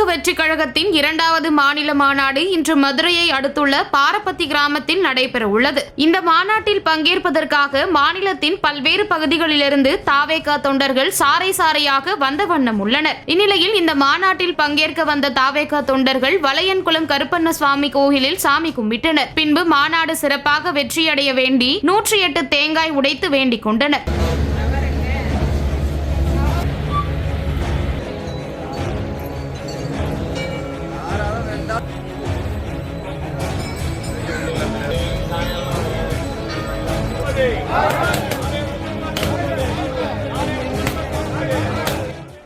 தமிழக வெற்றி கழகத்தின் இரண்டாவது மாநில மாநாடு இன்று மதுரையை அடுத்துள்ள பாரப்பத்தி கிராமத்தில் நடைபெற உள்ளது. இந்த மாநாட்டில் பங்கேற்பதற்காக மாநிலத்தின் பல்வேறு பகுதிகளிலிருந்து தாவேகா தொண்டர்கள் சாறை சாறையாக வந்த வண்ணம் உள்ளனர். இந்நிலையில் இந்த மாநாட்டில் பங்கேற்க வந்த தாவேகா தொண்டர்கள் வளையன்குளம் கருப்பண்ண சுவாமி கோயிலில் சாமி கும்பிட்டனர். பின்பு மாநாடு சிறப்பாக வெற்றியடைய வேண்டி நூற்றி எட்டு தேங்காய் உடைத்து வேண்டிக் கொண்டனர்.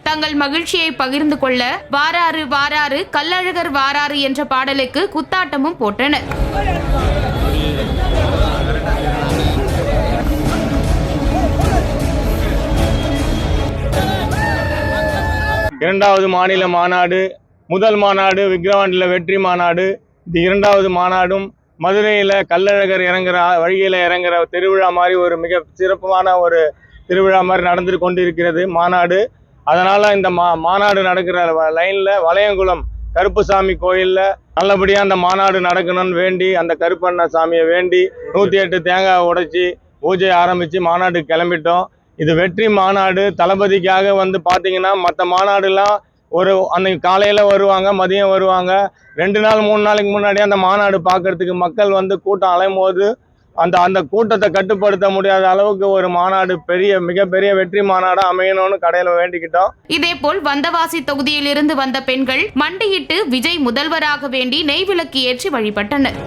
தங்கள் மகிழ்ச்சியை பகிர்ந்து கொள்ள வாராறு வாராறு கல்லழகர் வாராறு என்ற பாடலுக்கு குத்தாட்டமும் போட்டனர். இரண்டாவது மாநில மாநாடு முதல் மாநாடு விக்ரவாண்டில் வெற்றி மாநாடு இது இரண்டாவது மாநாடும் மதுரையில் கள்ளழகர் இறங்குற வழியில் இறங்குற திருவிழா மாதிரி ஒரு மிக சிறப்பான ஒரு திருவிழா மாதிரி நடந்து கொண்டிருக்கிறது மாநாடு. அதனால் இந்த மா மாநாடு நடக்கிற லைனில் வளையங்குளம் கருப்புசாமி கோயிலில் நல்லபடியாக அந்த மாநாடு நடக்கணும்னு வேண்டி அந்த கருப்பண்ண சாமியை வேண்டி நூற்றி எட்டு தேங்காய் உடைச்சி பூஜை ஆரம்பித்து மாநாடு கிளம்பிட்டோம். இது வெற்றி மாநாடு. தளபதிக்காக வந்து பார்த்தீங்கன்னா மற்ற மாநாடுலாம் ஒரு அன்னைக்கு காலையில் வருவாங்க மதியம் வருவாங்க. ரெண்டு நாள் மூணு நாளைக்கு முன்னாடி அந்த மாநாடு பார்க்கறதுக்கு மக்கள் வந்து கூட்டம் அலையும் போது அந்த அந்த கூட்டத்தை கட்டுப்படுத்த முடியாத அளவுக்கு ஒரு மாநாடு பெரிய மிகப்பெரிய வெற்றி மாநாடாக அமையணும்னு கடையில் வேண்டிக்கிட்டோம். இதே போல் வந்தவாசி தொகுதியிலிருந்து வந்த பெண்கள் மண்டியிட்டு விஜய் முதல்வராக வேண்டி நெய் விளக்கு ஏற்றி வழிபட்டனர்.